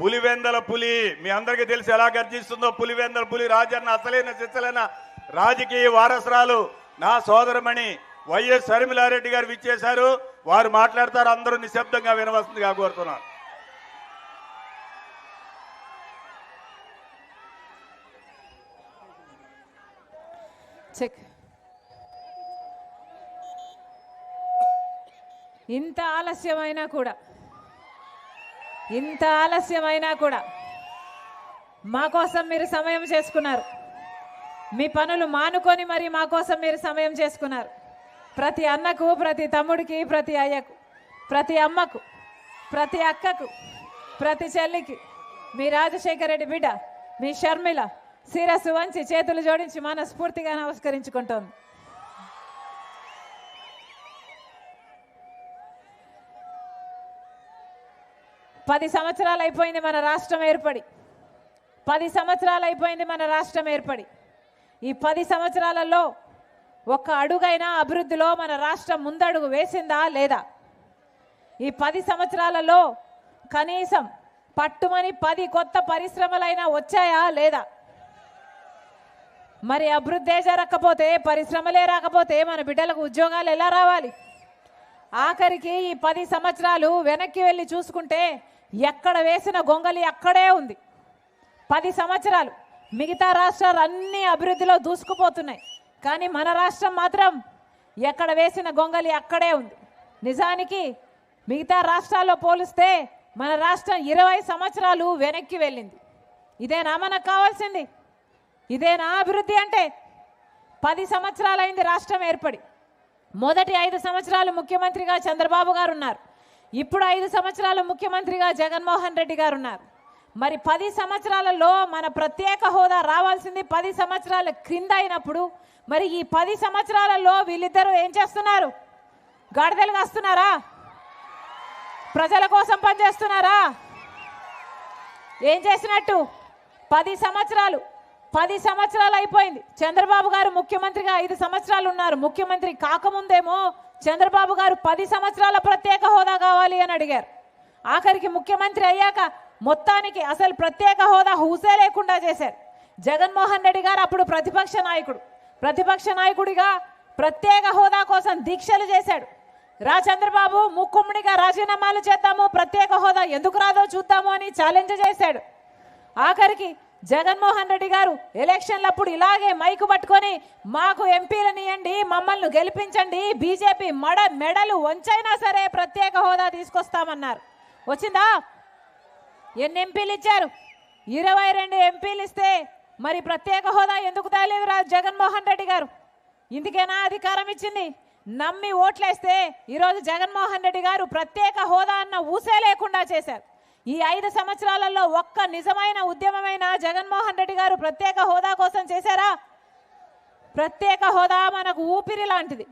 పులివెందల పులి. మీ అందరికీ తెలిసి ఎలా గర్జిస్తుందో పులివెందల పులి. రాజన్న అసలైన సిచ్చలైన రాజకీయ వారసురాలు. నా సోదరమణి వైఎస్ షర్మిలారెడ్డి గారు విచ్చేశారు. వారు మాట్లాడతారు అందరూ నిశ్శబ్దంగా వినవలసిందిగా కోరుతున్నారు చెక్. ఇంత ఆలస్యమైనా కూడా ఇంత ఆలస్యమైనా కూడా మా కోసం మీరు సమయం చేసుకున్నారు. మీ పనులు మానుకొని మరి మా కోసం మీరు సమయం చేసుకున్నారు. ప్రతి అన్నకు ప్రతి తమ్ముడికి ప్రతి అయ్యకు ప్రతి అమ్మకు ప్రతి అక్కకు ప్రతి చెల్లికి మీ రాజశేఖర రెడ్డి బిడ్డ మీ షర్మిల శిరస్సు వంచి చేతులు జోడించి మనస్ఫూర్తిగా నమస్కరించుకుంటోంది. పది సంవత్సరాలు అయిపోయింది మన రాష్ట్రం ఏర్పడి. పది సంవత్సరాలు అయిపోయింది మన రాష్ట్రం ఏర్పడి. ఈ పది సంవత్సరాలలో ఒక్క అడుగైనా అభివృద్ధిలో మన రాష్ట్రం ముందడుగు వేసిందా లేదా? ఈ పది సంవత్సరాలలో కనీసం పట్టుమని పది కొత్త పరిశ్రమలైనా వచ్చాయా లేదా? మరి అభివృద్ధే జరగకపోతే పరిశ్రమలే రాకపోతే మన బిడ్డలకు ఉద్యోగాలు ఎలా రావాలి? ఆఖరికి ఈ పది సంవత్సరాలు వెనక్కి వెళ్ళి చూసుకుంటే ఎక్కడ వేసిన గొంగలి అక్కడే ఉంది. పది సంవత్సరాలు మిగతా రాష్ట్రాలు అన్ని అభివృద్ధిలో దూసుకుపోతున్నాయి. కానీ మన రాష్ట్రం మాత్రం ఎక్కడ వేసిన గొంగలి అక్కడే ఉంది. నిజానికి మిగతా రాష్ట్రాల్లో పోలిస్తే మన రాష్ట్రం ఇరవై సంవత్సరాలు వెనక్కి వెళ్ళింది. ఇదేనా మనకు కావాల్సింది? ఇదేనా అభివృద్ధి అంటే? పది సంవత్సరాలైంది రాష్ట్రం ఏర్పడి. మొదటి ఐదు సంవత్సరాలు ముఖ్యమంత్రిగా చంద్రబాబు గారు ఉన్నారు. ఇప్పుడు ఐదు సంవత్సరాలు ముఖ్యమంత్రిగా జగన్మోహన్ రెడ్డి గారు ఉన్నారు. మరి పది సంవత్సరాలలో మన ప్రత్యేక హోదా రావాల్సింది పది సంవత్సరాల క్రింద అయినప్పుడు మరి ఈ పది సంవత్సరాలలో వీళ్ళిద్దరూ ఏం చేస్తున్నారు? గాడిదలు కాస్తున్నారా? ప్రజల కోసం పనిచేస్తున్నారా? ఏం చేసినట్టు? పది సంవత్సరాలు పది సంవత్సరాలు అయిపోయింది. చంద్రబాబు గారు ముఖ్యమంత్రిగా ఐదు సంవత్సరాలు ఉన్నారు. ముఖ్యమంత్రి కాకముందేమో చంద్రబాబు గారు పది సంవత్సరాల ప్రత్యేక హోదా కావాలి అని అడిగారు. ఆఖరికి ముఖ్యమంత్రి అయ్యాక మొత్తానికి అసలు ప్రత్యేక హోదా హూసే లేకుండా చేశారు. జగన్మోహన్ రెడ్డి గారు అప్పుడు ప్రతిపక్ష నాయకుడు. ప్రతిపక్ష నాయకుడిగా ప్రత్యేక హోదా కోసం దీక్షలు చేశాడు. రా చంద్రబాబు ముక్కుమ్మడిగా రాజీనామాలు చేద్దాము ప్రత్యేక హోదా ఎందుకు రాదో చూద్దాము అని ఛాలెంజ్ చేశాడు. ఆఖరికి జగన్మోహన్ రెడ్డి గారు ఎలక్షన్లప్పుడు ఇలాగే మైకు పట్టుకొని మాకు ఎంపీలనియండి మమ్మల్ని గెలిపించండి బీజేపీ మడ మెడలు వంచైనా సరే ప్రత్యేక హోదా తీసుకొస్తామన్నారు. వచ్చిందా? ఎన్ని ఎంపీలు ఇచ్చారు? ఇరవై రెండు ఎంపీలు ఇస్తే మరి ప్రత్యేక హోదా ఎందుకు తేలేదు రా జగన్మోహన్ రెడ్డి గారు? ఇందుకేనా అధికారం ఇచ్చింది? నమ్మి ఓట్లేస్తే ఈరోజు జగన్మోహన్ రెడ్డి గారు ప్రత్యేక హోదా అన్న ఊసే లేకుండా చేశారు. ఈ ఐదు సంవత్సరాలలో ఒక్క నిజమైన ఉద్యమమైన జగన్మోహన్ రెడ్డి గారు ప్రత్యేక హోదా కోసం చేశారా? ప్రత్యేక హోదా మనకు ఊపిరి లాంటిది.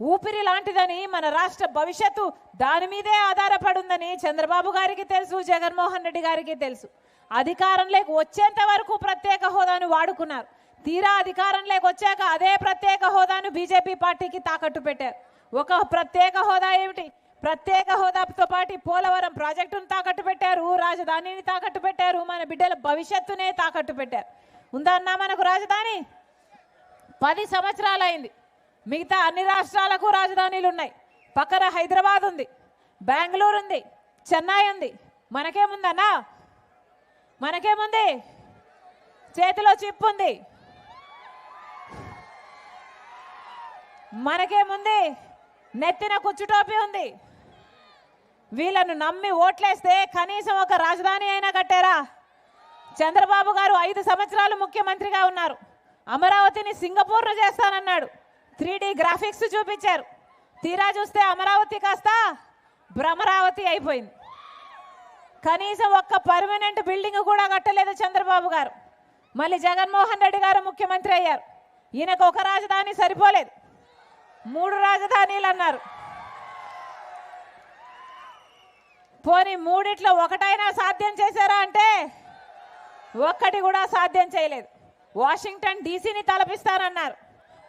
ఊపిరి లాంటిదని మన రాష్ట్ర భవిష్యత్తు దాని మీదే ఆధారపడుందని చంద్రబాబు గారికి తెలుసు జగన్మోహన్ రెడ్డి గారికి తెలుసు. అధికారంలోకి వచ్చేంత వరకు ప్రత్యేక హోదాను వాడుకున్నారు. తీరా అధికారంలోకి వచ్చాక అదే ప్రత్యేక హోదాను బీజేపీ పార్టీకి తాకట్టు పెట్టారు. ఒక ప్రత్యేక హోదా ఏమిటి? ప్రత్యేక హోదాతో పాటు పోలవరం ప్రాజెక్టును తాకట్టు పెట్టారు రాజధానిని తాకట్టు పెట్టారు మన బిడ్డల భవిష్యత్తునే తాకట్టు పెట్టారు. ఉందా అన్నా మనకు రాజధాని? పది సంవత్సరాలు అయింది మిగతా అన్ని రాష్ట్రాలకు రాజధానీలు ఉన్నాయి. పక్కన హైదరాబాద్ ఉంది బెంగళూరు ఉంది చెన్నై ఉంది. మనకేముందన్నా? మనకేముంది? చేతిలో చిప్ ఉంది. మనకేముంది? నెత్తిన కుచ్చుటోపి ఉంది. వీళ్ళను నమ్మి ఓట్లేస్తే కనీసం ఒక రాజధాని అయినా కట్టారా? చంద్రబాబు గారు ఐదు సంవత్సరాలు ముఖ్యమంత్రిగా ఉన్నారు. అమరావతిని సింగపూర్ను చేస్తానన్నాడు. త్రీ గ్రాఫిక్స్ చూపించారు. తీరా చూస్తే అమరావతి కాస్త భ్రమరావతి అయిపోయింది. కనీసం ఒక్క పర్మనెంట్ బిల్డింగ్ కూడా కట్టలేదు చంద్రబాబు గారు. మళ్ళీ జగన్మోహన్ రెడ్డి గారు ముఖ్యమంత్రి అయ్యారు. ఈయనకు ఒక రాజధాని సరిపోలేదు. మూడు రాజధానీలు అన్నారు పోనీ మూడిట్లో ఒకటైనా సాధ్యం చేశారా అంటే? ఒక్కటి కూడా సాధ్యం చేయలేదు. వాషింగ్టన్ డీసీని తలపిస్తారన్నారు.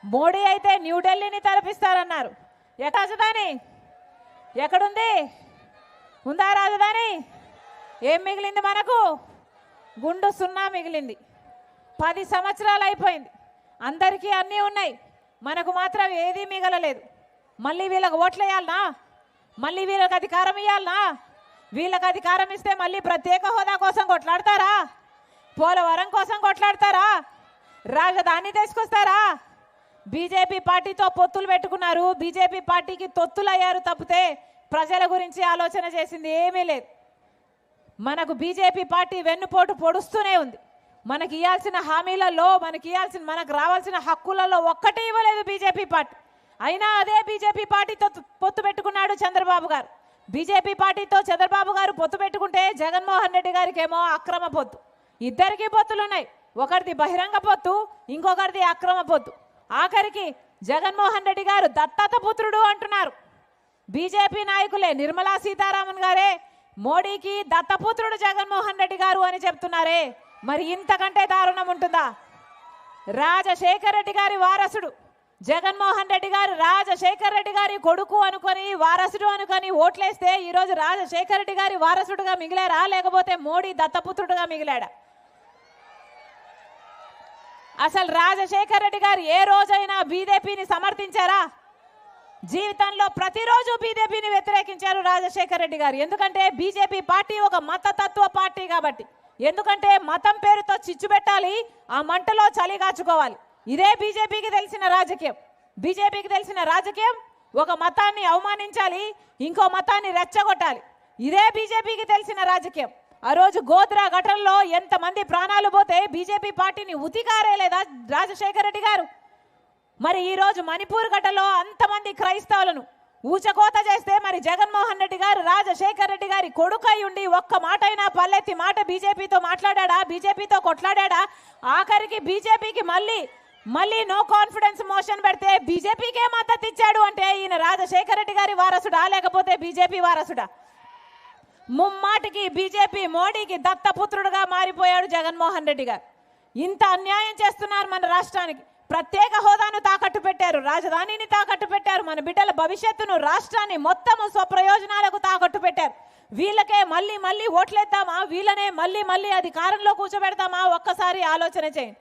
మోడీ అయితే న్యూఢిల్లీని తలపిస్తారన్నారు. ఎక్కడ రాజధాని? ఎక్కడుంది? ఉందా రాజధాని? ఏం మిగిలింది మనకు? గుండు సున్నా మిగిలింది. పది సంవత్సరాలు అయిపోయింది. అందరికీ అన్నీ ఉన్నాయి. మనకు మాత్రం ఏదీ మిగలలేదు. మళ్ళీ వీళ్ళకి ఓట్లు వేయాలనా మళ్ళీ వీళ్ళకి అధికారం ఇవ్వాలనా వీళ్ళకి అధికారం ఇస్తే మళ్ళీ ప్రత్యేక హోదా కోసం కొట్లాడతారా? పోలవరం కోసం కొట్లాడతారా? రాజధాని తీసుకొస్తారా? బీజేపీ పార్టీతో పొత్తులు పెట్టుకున్నారు. బీజేపీ పార్టీకి తొత్తులయ్యారు తప్పితే ప్రజల గురించి ఆలోచన చేసింది ఏమీ లేదు. మనకు బీజేపీ పార్టీ వెన్నుపోటు పొడుస్తూనే ఉంది. మనకి ఇవ్వాల్సిన హామీలలో మనకి ఇవ్వాల్సిన మనకు రావాల్సిన హక్కులలో ఒక్కటే ఇవ్వలేదు బీజేపీ పార్టీ. అయినా అదే బీజేపీ పార్టీతో పొత్తు పెట్టుకున్నాడు చంద్రబాబు గారు. బీజేపీ పార్టీతో చంద్రబాబు గారు పొత్తు పెట్టుకుంటే జగన్మోహన్ రెడ్డి గారికి ఏమో అక్రమ పొత్తు. ఇద్దరికి పొత్తులు ఉన్నాయి ఒకరిది బహిరంగ పొత్తు ఇంకొకరిది అక్రమ పొత్తు. ఆఖరికి జగన్మోహన్ రెడ్డి గారు దత్తత పుత్రుడు అంటున్నారు. బీజేపీ నాయకులే నిర్మలా సీతారామన్ గారే మోడీకి దత్తపుత్రుడు జగన్మోహన్ రెడ్డి గారు అని చెప్తున్నారే. మరి ఇంతకంటే దారుణం ఉంటుందా? రాజశేఖర్ రెడ్డి గారి వారసుడు. జగన్మోహన్ రెడ్డి గారు రాజశేఖర్ రెడ్డి గారి కొడుకు అనుకొని వారసుడు అనుకొని ఓట్లేస్తే ఈరోజు రాజశేఖర్ రెడ్డి గారి వారసుడుగా మిగిలారా? లేకపోతే మోడీ దత్తపుత్రుడుగా మిగిలాడా? అసలు రాజశేఖర్ రెడ్డి గారు ఏ రోజైనా బీజేపీని సమర్థించారా? జీవితంలో ప్రతిరోజు బీజేపీని వ్యతిరేకించారు రాజశేఖర్ రెడ్డి గారు. ఎందుకంటే బీజేపీ పార్టీ ఒక మతతత్వ పార్టీ కాబట్టి. ఎందుకంటే మతం పేరుతో చిచ్చు పెట్టాలి ఆ మంటలో చలిగాచుకోవాలి ఇదే బీజేపీకి తెలిసిన రాజకీయం. బీజేపీకి తెలిసిన రాజకీయం ఒక మతాన్ని అవమానించాలి ఇంకో మతాన్ని రెచ్చగొట్టాలి. ఇదే బీజేపీకి తెలిసిన రాజకీయం. ఆ రోజు గోద్రా ఘటనలో ఎంతమంది ప్రాణాలు పోతే బీజేపీ పార్టీని ఉతికారేలేదా రాజశేఖర రెడ్డి గారు? మరి ఈరోజు మణిపూర్ ఘటనలో అంతమంది క్రైస్తవులను ఊచకోత చేస్తే మరి జగన్మోహన్ రెడ్డి గారు రాజశేఖర్ రెడ్డి గారి కొడుకై ఉండి ఒక్క మాట అయినా పల్లెత్తి మాట బీజేపీతో మాట్లాడా బీజేపీతో కొట్లాడా ఆఖరికి బీజేపీకి మళ్ళీ మళ్ళీ నో కాన్ఫిడెన్స్ మోషన్ పెడితే బీజేపీకే మద్దతు ఇచ్చాడు అంటే ఈయన రాజశేఖర రెడ్డి గారి వారసుడా? లేకపోతే బీజేపీ వారసుడా? ముమ్మాటికి బీజేపీ మోడీకి దత్తపుత్రుడుగా మారిపోయాడు జగన్మోహన్ రెడ్డి గారు. ఇంత అన్యాయం చేస్తున్నారు మన రాష్ట్రానికి. ప్రత్యేక హోదాను తాకట్టు పెట్టారు రాజధానిని తాకట్టు పెట్టారు మన బిడ్డల భవిష్యత్తును రాష్ట్రాన్ని మొత్తము స్వప్రయోజనాలకు తాకట్టు పెట్టారు. వీళ్ళకే మళ్ళీ మళ్ళీ ఓట్లేద్దామా? వీళ్ళనే మళ్ళీ మళ్ళీ అధికారంలో కూర్చోబెడతామా? ఒక్కసారి ఆలోచన చేయండి.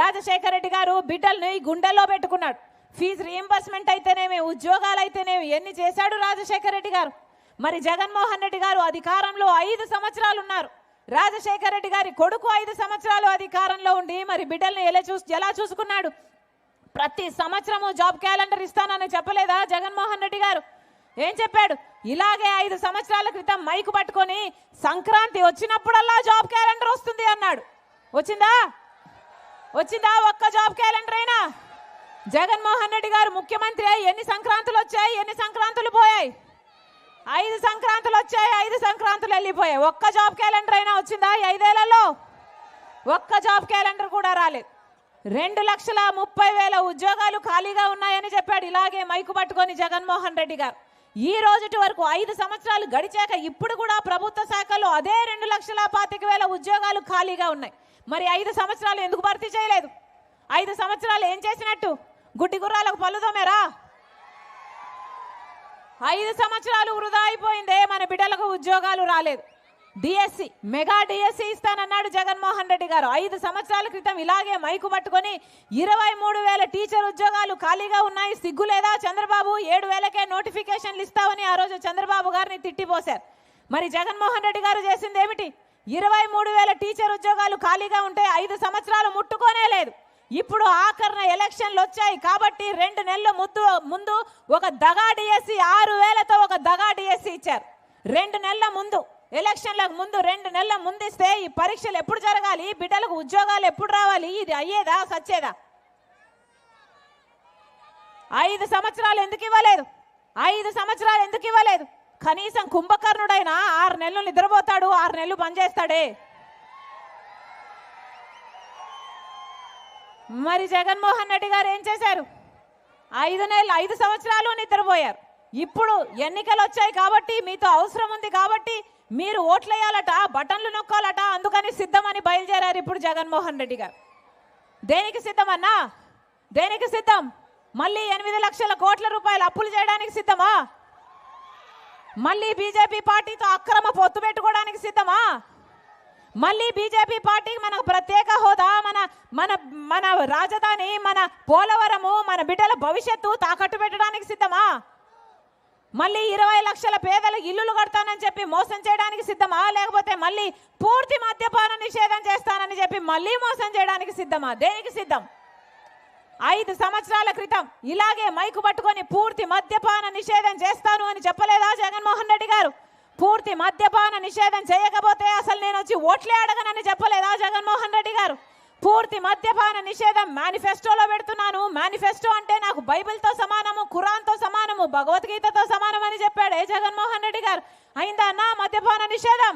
రాజశేఖర రెడ్డి గారు బిడ్డల్ని గుండెల్లో పెట్టుకున్నాడు. ఫీజు రీఎంబర్స్మెంట్ అయితేనేమి ఉద్యోగాలు అయితేనేమి ఎన్ని చేశాడు రాజశేఖర రెడ్డి గారు? మరి జగన్మోహన్ రెడ్డి గారు అధికారంలో ఐదు సంవత్సరాలు ఉన్నారు రాజశేఖర రెడ్డి గారి కొడుకు ఐదు సంవత్సరాలు అధికారంలో ఉండి మరి బిడ్డల్ని ఎలా చూసి ఎలా చూసుకున్నాడు? ప్రతి సంవత్సరము జాబ్ క్యాలెండర్ ఇస్తానని చెప్పలేదా జగన్మోహన్ రెడ్డి గారు? ఏం చెప్పాడు? ఇలాగే ఐదు సంవత్సరాల క్రితం మైకు పట్టుకొని సంక్రాంతి వచ్చినప్పుడల్లా జాబ్ క్యాలెండర్ వస్తుంది అన్నాడు. వచ్చిందా? వచ్చిందా ఒక్క జాబ్ క్యాలెండర్ అయినా? జగన్మోహన్ రెడ్డి గారు ముఖ్యమంత్రి అయి ఎన్ని సంక్రాంతులు వచ్చాయి? ఎన్ని సంక్రాంతులు పోయాయి? ఐదు సంక్రాంతులు వచ్చాయి ఐదు సంక్రాంతులు వెళ్ళిపోయాయి. ఒక్క జాబ్ క్యాలెండర్ అయినా వచ్చిందా ఈ ఐదేళ్ళలో? ఒక్క జాబ్ క్యాలెండర్ కూడా రాలేదు. రెండు లక్షల ముప్పై వేల ఉద్యోగాలు ఖాళీగా ఉన్నాయని చెప్పాడు ఇలాగే మైకు పట్టుకొని జగన్మోహన్ రెడ్డి గారు. ఈ రోజుటి వరకు ఐదు సంవత్సరాలు గడిచాక ఇప్పుడు కూడా ప్రభుత్వ శాఖలో అదే రెండు లక్షల పాతిక వేల ఉద్యోగాలు ఖాళీగా ఉన్నాయి. మరి ఐదు సంవత్సరాలు ఎందుకు భర్తీ చేయలేదు? ఐదు సంవత్సరాలు ఏం చేసినట్టు? గుడ్డి గుర్రాలకు పలుదోమేరా ఐదు సంవత్సరాలు వృధా అయిపోయిందే మన బిడ్డలకు ఉద్యోగాలు రాలేదు. డిఎస్సి మెగా డిఎస్సి ఇస్తానన్నాడు జగన్మోహన్ రెడ్డి గారు. ఐదు సంవత్సరాల క్రితం ఇలాగే మైకు పట్టుకొని ఇరవై మూడు వేల టీచర్ ఉద్యోగాలు ఖాళీగా ఉన్నాయి సిగ్గు లేదా? చంద్రబాబు ఏడు వేలకే నోటిఫికేషన్లు ఇస్తామని ఆ రోజు చంద్రబాబు గారిని తిట్టిపోశారు. మరి జగన్మోహన్ రెడ్డి గారు చేసింది ఏమిటి? ఇరవై మూడు వేల టీచర్ ఉద్యోగాలు ఖాళీగా ఉంటే ఐదు సంవత్సరాలు ముట్టుకోనే లేదు. ఇప్పుడు ఆఖరణ ఎలక్షన్లు వచ్చాయి కాబట్టి రెండు నెలల ముందు ముందు ఒక దగా డిఎస్సి ఆరు వేలతో ఒక దగా డిఎస్సి ఇచ్చారు. రెండు నెలల ముందు ఎలక్షన్లకు ముందు రెండు నెలల ముందు ఇస్తే ఈ పరీక్షలు ఎప్పుడు జరగాలి? బిడ్డలకు ఉద్యోగాలు ఎప్పుడు రావాలి? ఇది అయ్యేదా సచ్చేదా? ఐదు సంవత్సరాలు ఎందుకు ఇవ్వలేదు? ఐదు సంవత్సరాలు ఎందుకు ఇవ్వలేదు? కనీసం కుంభకర్ణుడైనా ఆరు నెలలు నిద్రపోతాడు ఆరు నెలలు పనిచేస్తాడే మరి జగన్మోహన్ రెడ్డి గారు ఏం చేశారు? ఐదు నెలలు ఐదు సంవత్సరాలు నిద్రపోయారు. ఇప్పుడు ఎన్నికలు వచ్చాయి కాబట్టి మీతో అవసరం ఉంది కాబట్టి మీరు ఓట్లేయాలట బటన్లు నొక్కాలట అందుకని సిద్ధమని బయలుదేరారు ఇప్పుడు జగన్మోహన్ రెడ్డి గారు. దేనికి సిద్ధమన్నా దేనికి సిద్ధం? మళ్ళీ ఎనిమిది లక్షల కోట్ల రూపాయలు అప్పులు చేయడానికి సిద్ధమా? మళ్ళీ బీజేపీ పార్టీతో అక్రమ పొత్తు పెట్టుకోవడానికి సిద్ధమా? మళ్ళీ బీజేపీ పార్టీకి మనకు ప్రత్యేక హోదా మన మన మన రాజధాని మన పోలవరము మన బిడ్డల భవిష్యత్తు తాకట్టు పెట్టడానికి సిద్ధమా? మళ్ళీ ఇరవై లక్షల పేదలు ఇల్లులు కడతానని చెప్పి మోసం చేయడానికి సిద్ధమా? లేకపోతే మళ్ళీ పూర్తి మద్యపాన నిషేధం చేస్తానని చెప్పి మళ్ళీ మోసం చేయడానికి సిద్ధమా? దేనికి సిద్ధం? ఐదు సంవత్సరాల క్రితం ఇలాగే మైకు పట్టుకొని పూర్తి మద్యపాన నిషేధం చేస్తాను అని చెప్పలేదా జగన్మోహన్ రెడ్డి గారు? పూర్తి మద్యపాన నిషేధం చేయకపోతే అసలు నేను వచ్చి ఓట్లే అడగనని చెప్పలేదా జగన్మోహన్ రెడ్డి గారు? పూర్తి మద్యపాన నిషేధం మేనిఫెస్టోలో పెడుతున్నాను. మేనిఫెస్టో అంటే నాకు బైబిల్తో సమానము ఖురాన్తో సమానము భగవద్గీతతో సమానం అని చెప్పాడే జగన్మోహన్ రెడ్డి గారు. అయిందా అన్నా మద్యపాన నిషేధం?